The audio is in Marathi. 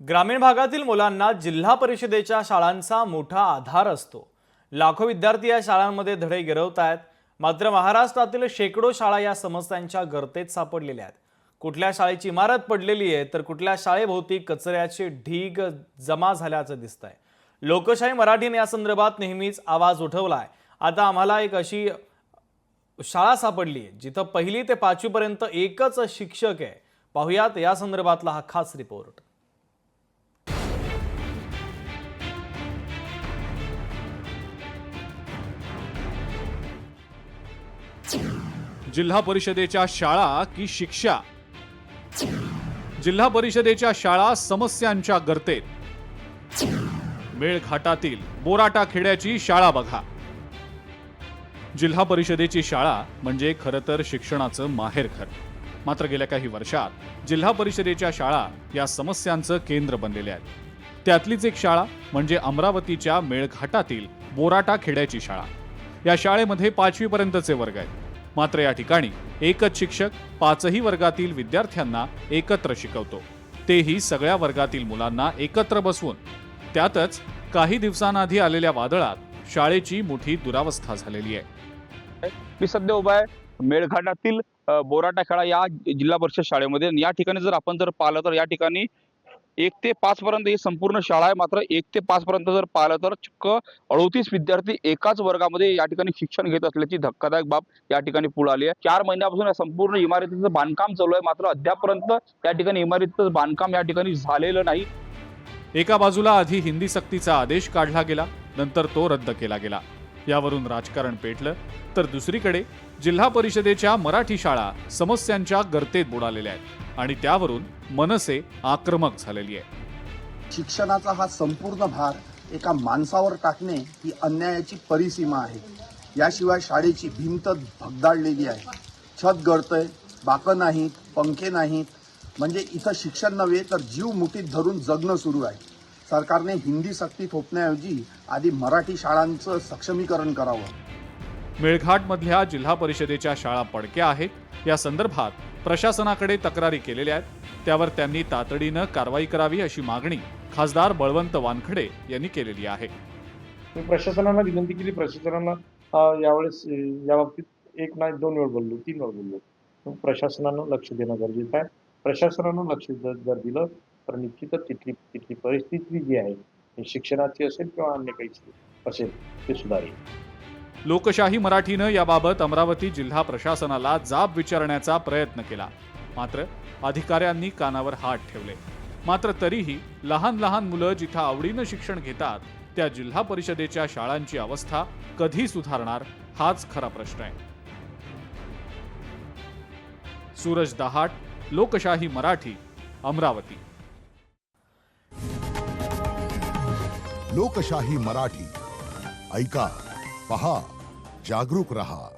ग्रामीण भागातील मुलांना जिल्हा परिषदेच्या शाळांचा मोठा आधार असतो. लाखो विद्यार्थी या शाळांमध्ये धडे गिरवत आहेत. मात्र महाराष्ट्रातील शेकडो शाळा या समस्यांच्या गर्तेत सापडलेल्या आहेत. कुठल्या शाळेची इमारत पडलेली आहे तर कुठल्या शाळेभोवती कचऱ्याचे ढीग जमा झाल्याचं दिसतंय. लोकशाही मराठीने या संदर्भात नेहमीच आवाज उठवलाय. आता आम्हाला एक अशी शाळा सापडली आहे जिथं पहिली ते पाचवीपर्यंत एकच शिक्षक आहे. पाहुयात या संदर्भातला हा खास रिपोर्ट. जिल्हा परिषदेच्या शाळा की शिक्षा? जिल्हा परिषदेच्या शाळा समस्यांच्या गर्तेत. मेळघाटातील बोराटा खेड्याची शाळा बघा. जिल्हा परिषदेची शाळा म्हणजे खरं तर शिक्षणाचं माहेरघर मात्र गेल्या काही वर्षात जिल्हा परिषदेच्या शाळा या समस्यांचं केंद्र बनलेल्या आहेत. त्यातलीच एक शाळा म्हणजे अमरावतीच्या मेळघाटातील बोराटा खेड्याची शाळा. या शाळेमध्ये पाचवीपर्यंतचे वर्ग आहेत. मात्र या ठिकाणी एकच शिक्षक पाचही वर्गातील विद्यार्थ्यांना एकत्र शिकवतो. तेही सगळ्या वर्गातील मुलांना एकत्र बसवून. त्यातच काही दिवसांआधी आलेल्या वादळात शाळेची मोठी दुरावस्था झालेली आहे. मी सध्या उभा आहे मेळघाटातील बोराटा खेळा या जिल्हा परिषद शाळेमध्ये. या ठिकाणी जर आपण जर पाहिलं तर या ठिकाणी एक ते पाच पर्यंत ही संपूर्ण शाळा आहे. मात्र एक ते पाच पर्यंत जर पाहिलं तर चक्क अडोतीस विद्यार्थी एकाच वर्गामध्ये या ठिकाणी शिक्षण घेत असल्याची धक्कादायक बाब या ठिकाणी पुढे आली आहे. चार महिन्यापासून या संपूर्ण इमारतीचं बांधकाम चालू आहे. मात्र अद्यापर्यंत या ठिकाणी इमारतीचं बांधकाम या ठिकाणी झालेलं नाही. एका बाजूला आधी हिंदी सक्तीचा आदेश काढला गेला नंतर तो रद्द केला गेला. यावरून राजकारण पेटलं. तर दुसरीकडे जिल्हा परिषदेच्या मराठी शाळा समस्यांच्या गर्तेत बुडालेल्या आहेत. आणि त्यावरून मनसे आक्रमक झालेली आहे. शिक्षणाचा हा संपूर्ण भार एका माणसावर टाकणे ही अन्यायाची परिसीमा आहे. याशिवाय शाळेची भिंत भगदाडलेली आहे. छत गळतंय बाकं नाहीत पंखे नाहीत. म्हणजे इथं शिक्षण नव्हे तर जीव मुठीत धरून जगणं सुरू आहे. सरकारने हिंदी सक्ती थोपण्याऐवजी आधी मराठी शाळांचं सक्षमीकरण करावं. मेळघाटमधल्या जिल्हा परिषदेच्या शाळा पडक्या आहेत. या संदर्भात प्रशासनाकडे तक्रारी केलेल्या आहेत. त्यावर त्यांनी तातडीनं कारवाई करावी अशी मागणी खासदार बळवंत वानखडे यांनी केलेली आहे. प्रशासनाला विनंती केली. प्रशासनाला यावेळेस या बाबतीत एक नाही दोन वेळ बोललो तीन वेळ बोललो. प्रशासनानं लक्ष देणं गरजेचं आहे. प्रशासनानं लक्ष जर जर दिलं तर निश्चितच तिथली तिथली परिस्थिती जी आहे ही शिक्षणाची असेल किंवा अन्य काही असेल ते सुधारेल. लोकशाही मराठीनं याबाबत अमरावती जिल्हा प्रशासनाला जाब विचारण्याचा प्रयत्न केला. मात्र अधिकाऱ्यांनी कानावर हात ठेवले. मात्र तरीही लहान लहान मुलं जिथं आवडीनं शिक्षण घेतात त्या जिल्हा परिषदेच्या शाळांची अवस्था कधी सुधारणार हाच खरा प्रश्न आहे. सूरज दहाट लोकशाही मराठी अमरावती. लोकशाही मराठी. ऐका पहा. जागरूक रहा।